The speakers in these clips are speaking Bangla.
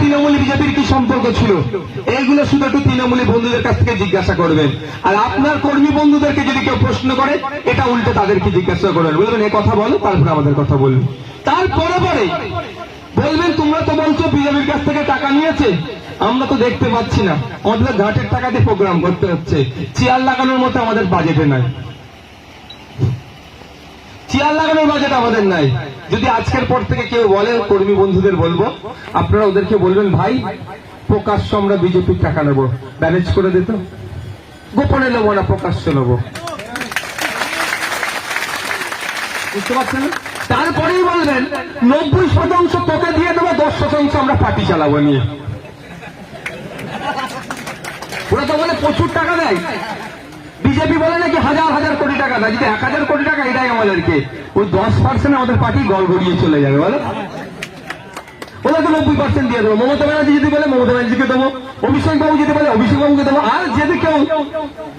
তৃণমূল বিজেপির কি সম্পর্ক ছিল? এইগুলো শুধু একটু তৃণমূলী বন্ধুদের কাছ থেকে জিজ্ঞাসা করবেন। আর আপনার কর্মী বন্ধুদেরকে যদি কেউ প্রশ্ন করে, এটা উল্টে তাদেরকে জিজ্ঞাসা করবেন। বলবেন, এ কথা বলো, তারপরে আমাদের কথা বলবেন তারপরে পরে বলবেন, তোমরা তো বলছো বিজেপির কাছ থেকে টাকা নিয়েছে? আমরা তো দেখতে পাচ্ছি না। আমাদের ঘাটের টাকা দিয়ে প্রোগ্রাম করতে হচ্ছে। চেয়ার লাগানোর মতো আমাদের বাজেটে নাই। চেয়ার লাগানোর বাজেট আমাদের নাই। যদি আজকের পর থেকে কেউ বলে কর্মী বন্ধুদের বলব, আপনারা ওদেরকে বলবেন, ভাই, প্রকাশ্য আমরা বিজেপির টাকা নেব। ম্যানেজ করে দিত গোপনে নেব না, প্রকাশ্য নেব। বুঝতে পারছেন? তারপরেই বলবেন, নব্বই শতাংশ তোকে দিয়ে দেবো, দশ শতাংশ আমরা পার্টি চালাবো নিয়ে। ওরা তো বলে, প্রচুর টাকা দেয়। বিজেপি বলে নাকি হাজার হাজার কোটি টাকা? দেয় যদি এক হাজার কোটি টাকা এটাই আমাদেরকে। ওই দশ পার্সেন্ট আমাদের পার্টি গড় গড়িয়ে চলে যাবে, বলো। ওদেরকে নব্বই পার্সেন্ট দিয়ে দেবো। মমতা ব্যানার্জি যদি বলে, মমতা ব্যানার্জিকে দেবো। অভিষেক বাবু যদি বলে, অভিষেক বাবুকে দেবো। আর যদি কেউ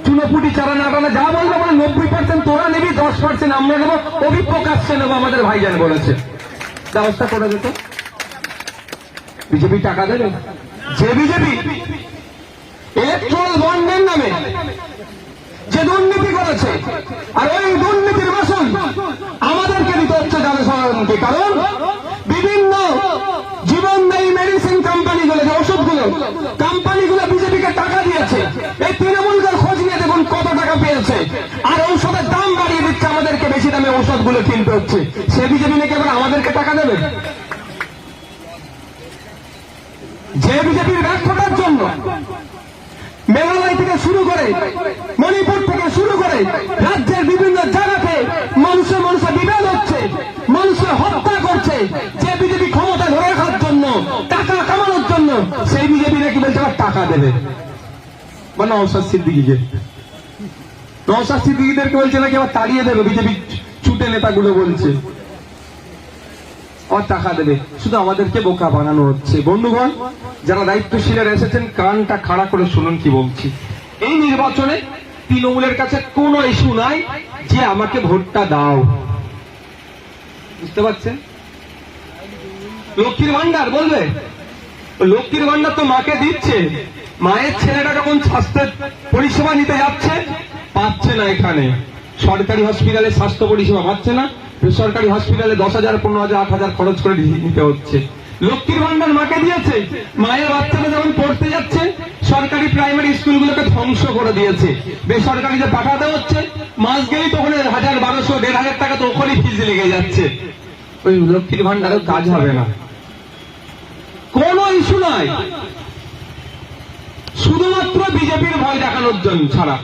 চুনোপুটি, চারা নাটানা যা বলবে, বলে নব্বই পার্সেন্ট তোরা নিবি, দশ পার্সেন্ট আমরা নেব। অভিপ্রকাশ্যে নেব, আমাদের ভাইজান বলেছে। ব্যবস্থা করে যেত বিজেপি টাকা দেবে। যে বিজেপি ইলেকট্রাল বন্ডের নামে যে দুর্নীতি করেছে। আর ওই দুর্নীতির বাসন আমাদেরকে দিতে হচ্ছে জনসাধারণকে। কারণ বিভিন্ন জীবনদায়ী মেডিসিন কোম্পানিগুলো যে ওষুধগুলো কোম্পানিগুলো বিজেপিকে টাকা দিয়েছে, এই তৃণমূলকে খোঁজ নিয়ে দেখুন কত টাকা পেয়েছে। আর ঔষধের দাম বাড়িয়ে দিচ্ছে আমাদেরকে, বেশি দামে ঔষধগুলো কিনতে হচ্ছে। সে বিজেপি নাকি এবার আমাদেরকে টাকা দেবে? যে বিজেপির ব্যর্থতার জন্য মেঘালয় থেকে শুরু করে মণিপুর থেকে শুরু করে রাজ্যের বিভিন্ন জায়গাতে মানুষে মানুষে বিভেদ হচ্ছে মানুষের হত্যা করছে। যে বিজেপি ক্ষমতা ধরে রাখার জন্য, টাকা কামানোর জন্য, সেই বিজেপি নাকি বলছে টাকা দেবে। বা নওসাদ সিদ্দিকিকে। নওসাদ সিদ্দিকিদেরকে বলছে নাকি আবার তাড়িয়ে দেবে, বিজেপি ছুটে নেতাগুলো বলছে। টাকা দেবে। শুধু আমাদেরকে বোকা বানানো হচ্ছে। বন্ধুগণ, যারা দায়িত্বশীলের এসেছেন, কানটা খাড়া করে শুনুন কি বলছি। এই নির্বাচনে তৃণমূলের কাছে কোনো ইস্যু নাই যে আমাকে ভোটটা দাও। বুঝতে পারছেন? লক্ষ্মীর ভান্ডার বলবে? লক্ষ্মীর ভান্ডার তো মাকে দিচ্ছে। মায়ের ছেলেটা যখন স্বাস্থ্যের পরিষেবা নিতে যাচ্ছে, পাচ্ছে না এখানে। সরকারি হসপিটালে স্বাস্থ্য পরিষেবা পাচ্ছে না। বেসরকারি হসপিটালে দশ হাজার, পনেরো হাজার, আট হাজার খরচ করে নিতে হচ্ছে। লক্ষ্মীর ভান্ডার মাকে দিয়েছে। মায়ের বাচ্চাটা যখন পড়তে যাচ্ছে, সরকারি প্রাইমারি স্কুলগুলোকে ধ্বংস করে দিয়েছে। বেসরকারিতে পাঠাতে হচ্ছে, মাস গেলেই তখন হাজার বারোশো, দেড় হাজার টাকা তো ওখানেই ফিজ লেগে যাচ্ছে। ওই লক্ষ্মীর ভান্ডারেও কাজ হবে না। কোনো ইস্যু নয় শুধুমাত্র বিজেপির ভয় দেখানোর জন্য ছাড়া।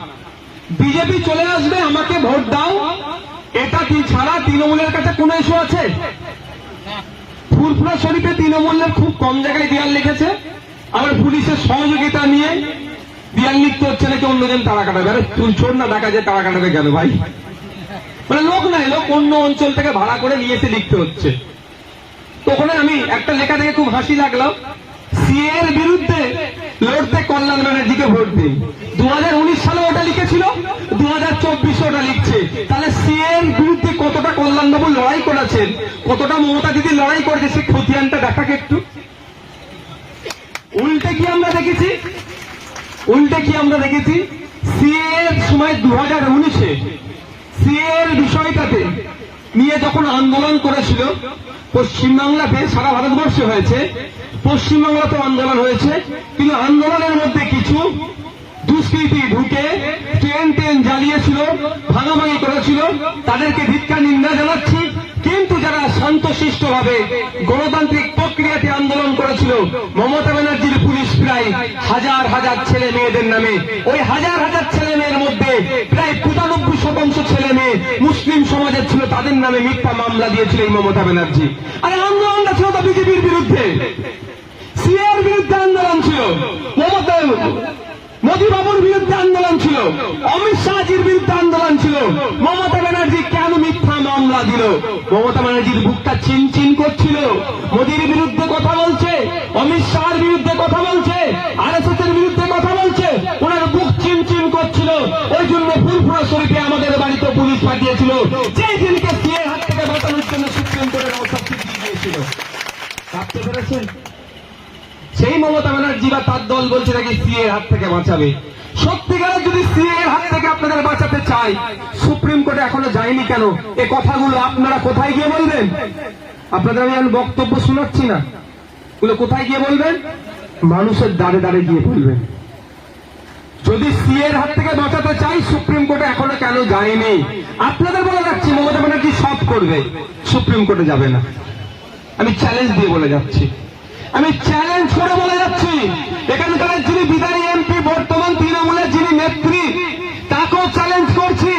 বিজেপি চলে আসবে আমাকে এটা কি ছাড়া তৃণমূলের কাছে কোনো ইস্যু আছে? ফুরফুরা শরীফে তৃণমূলের খুব কম জায়গায় দেয়াল লিখেছে। আবার পুলিশের সহযোগিতা নিয়ে দেয়াল লিখতে হচ্ছে নাকি অন্যজন তারা কাটাবে? আরে তুই ছোট না, দেখা যায় তারা কাটাবে কেন ভাই? মানে লোক নাই, লোক অন্য অঞ্চল থেকে ভাড়া করে নিয়ে এসে লিখতে হচ্ছে। তো ওখানে আমি একটা লেখা দেখে খুব হাসি লাগল। সিএ এর বিরুদ্ধে লড়তে কল্যাণ ব্যানার্জিকে ভোট দিন। দু হাজার উনিশ সালে ওটা লিখেছিল দু হাজার ওটা লিখছে। তাহলে সিএ এর বিরুদ্ধে কতটা কল্যাণ বাবু লড়াই করেছেন। কতটা মমতা দিদি লড়াই করেছে, সেই খতিয়ানটা দেখাকে একটু। উল্টে কি আমরা দেখেছি? উল্টে কি আমরা দেখেছি? সিএ এর সময় দু হাজার উনিশে সিএ এর বিষয়টাতে নিয়ে যখন আন্দোলন করেছিল, পশ্চিমবাংলাতে সারা ভারতবর্ষে হয়েছে। পশ্চিমবাংলাতেও আন্দোলন হয়েছে, কিন্তু আন্দোলনের মধ্যে কিছু দুষ্কৃতি ঢুকে ট্রেন ট্রেন জ্বালিয়েছিল ভাঙাভাঙি করেছিল, তাদেরকে ভিক্ষা নিন্দা জানাচ্ছি। কিন্তু যারা শান্তশিষ্ট ভাবে গণতান্ত্রিক প্রক্রিয়াতে আন্দোলন করেছিল, মমতা ব্যানার্জির পুলিশ প্রায় হাজার হাজার ছেলে মেয়েদের নামে, ওই হাজার হাজার ছেলে মেয়ের মধ্যে প্রায় পঁচানব্বই শতাংশ ছেলে মেয়ে মুসলিম সমাজের ছিল, তাদের নামে মিথ্যা মামলা দিয়েছিল এই মমতা ব্যানার্জি। আর আন্দোলনটা ছিল তো বিজেপির বিরুদ্ধে। সিএর বিরুদ্ধে আন্দোলন ছিল। মমতা মোদী বাবুর বিরুদ্ধে আন্দোলন ছিল, অমিত শাহজির বিরুদ্ধে আন্দোলন ছিল। মমতা ব্যানার্জি কেন মিথ্যা মামলা দিল? মমতা ব্যানার্জির বুকটা চিন চিন করছিল। মোদীর বিরুদ্ধে কথা বলছে, অমিত শাহর বিরুদ্ধে কথা বলছে আর এস এর বিরুদ্ধে কথা বলছে, ওনার বুক চিন চিন করছিল। ওই জন্য ফুলফুরা শরীফে আমাদের বাড়িতে পুলিশ পাঠিয়েছিল। যে দিনকে সিএ হাত থেকে বাঁচানোর জন্য সুপ্রিম কোর্টের অবস্থা দিয়েছিল। ভাবতে পেরেছেন? সেই মমতা ব্যানার্জি বা তার দল বলছে নাকি সিএ হাত থেকে বাঁচাবে? সত্যিকারের যদি সিএ এর হাত থেকে আপনাদের বাঁচাতে চাই সুপ্রিম কোর্টে এখনও যায়নি কেন? এ কথাগুলো আপনারা কোথায় গিয়ে বলবেন? আপনাদের আমি বক্তব্য শোনাচ্ছি না। এগুলো কোথায় গিয়ে বলবেন? মানুষের দাঁড়ে দাঁড়ে গিয়ে বলবেন। যদি সিএর হাত থেকে বাঁচাতে চাই সুপ্রিম কোর্টে এখনও কেন যায়নি? আপনাদের বলে যাচ্ছি, মমতা ব্যানার্জি সব করবে। সুপ্রিম কোর্টে যাবে না। আমি চ্যালেঞ্জ দিয়ে বলে যাচ্ছি। আমি চ্যালেঞ্জ করে বলে যাচ্ছি। এখানকার যিনি বিদায়ী এমপি, বর্তমান তৃণমূলের যিনি নেত্রী, তাকেও চ্যালেঞ্জ করছি।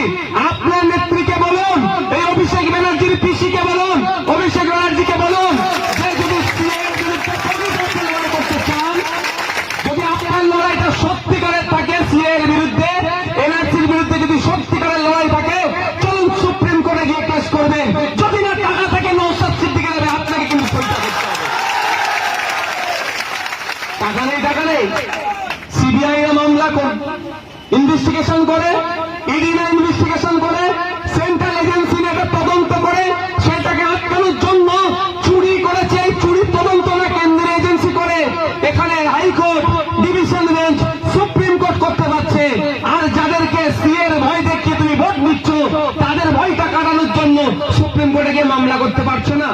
আপনার নেত্রীকে বলুন, এই অভিষেক ব্যানার্জির পিসিকে বলুন, অভিষেক ব্যানার্জিকে বলুন যদি আপনার লড়াইটা সত্যিকারের থাকে বিরুদ্ধে টাকা নেই টাকা নেই। সিবিআই এর মামলা ইনভেস্টিগেশন করে ইডি না ইনভেস্টিগেশন করে সেন্ট্রাল এজেন্সি একটা তদন্ত করে, সেটাকে আটকানোর জন্য চুরি করেছে এই চুরির তদন্ত না কেন্দ্রীয় এজেন্সি করে। এখানে high court division bench supreme court করতে পারছে। আর যাদেরকে সিএর ভয় দেখিয়ে তুমি ভোট দিচ্ছ, তাদের ভয়টা কাটানোর জন্য সুপ্রিম কোর্টে গিয়ে মামলা করতে পারছ না।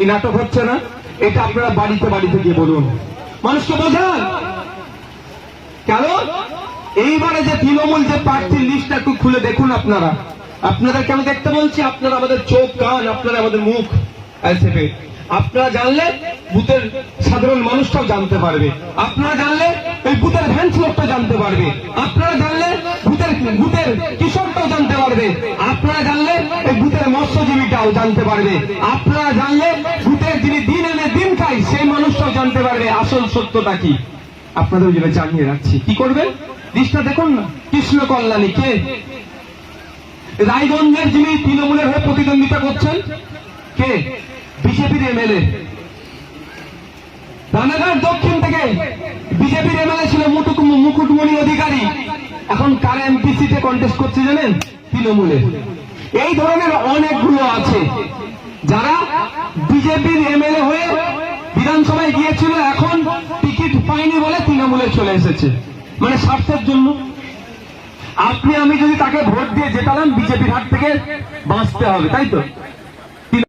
এই নাটক হচ্ছে না, এটা আপনারা বাড়িতে বাড়িতে গিয়ে বলুন। মানুষকে বোঝান। কেন এইবারে যে তৃণমূল যে প্রার্থীর লিস্টটা একটু খুলে দেখুন আপনারা। আপনাদের কেন দেখতে বলছি, আপনারা আমাদের চোখ, কান, আপনারা আমাদের মুখ, এলসেপে। আপনারা জানলে বুথের সাধারণ মানুষটাও জানতে পারবে। আপনারা জানলে এই বুথের ভ্যান্স লোকটা জানতে পারবে। আপনারা জানলে বুথের বুথের কিশোরটাও জানতে পারবে। আপনারা জানলে এই বুথের মৎস্যজীবীটাও জানতে পারবে। আপনারা জানলে বুথের যিনি দিন এনে দিন আসল সত্যটা কি? আপনাদের জন্য জানিয়ে রাখছি। কি করবেন লিস্টটা দেখুন, কৃষ্ণ কল্যাণী কে? রায়গঞ্জের যিনি তৃণমূলের হয়ে প্রতিদ্বন্দ্বিতা করছেন, কে? বিজেপির এমএলএ। রানাঘাট দক্ষিণ থেকে বিজেপির এমএলএ ছিল মুটুক মুকুটমণি অধিকারী। এখন কার এমপি সিটে কন্টেস্ট করছে জানেন? তৃণমূলে। এই ধরনের অনেকগুলো আছে। যারা বিজেপির গিয়েছিল এখন টিকিট পাইনি বলে তৃণমূলে চলে এসেছে। মানে স্বার্থের জন্য। আপনি, আমি যদি তাকে ভোট দিয়ে জেতালাম, বিজেপির হাত থেকে বাঁচতে হবে, তাই তো?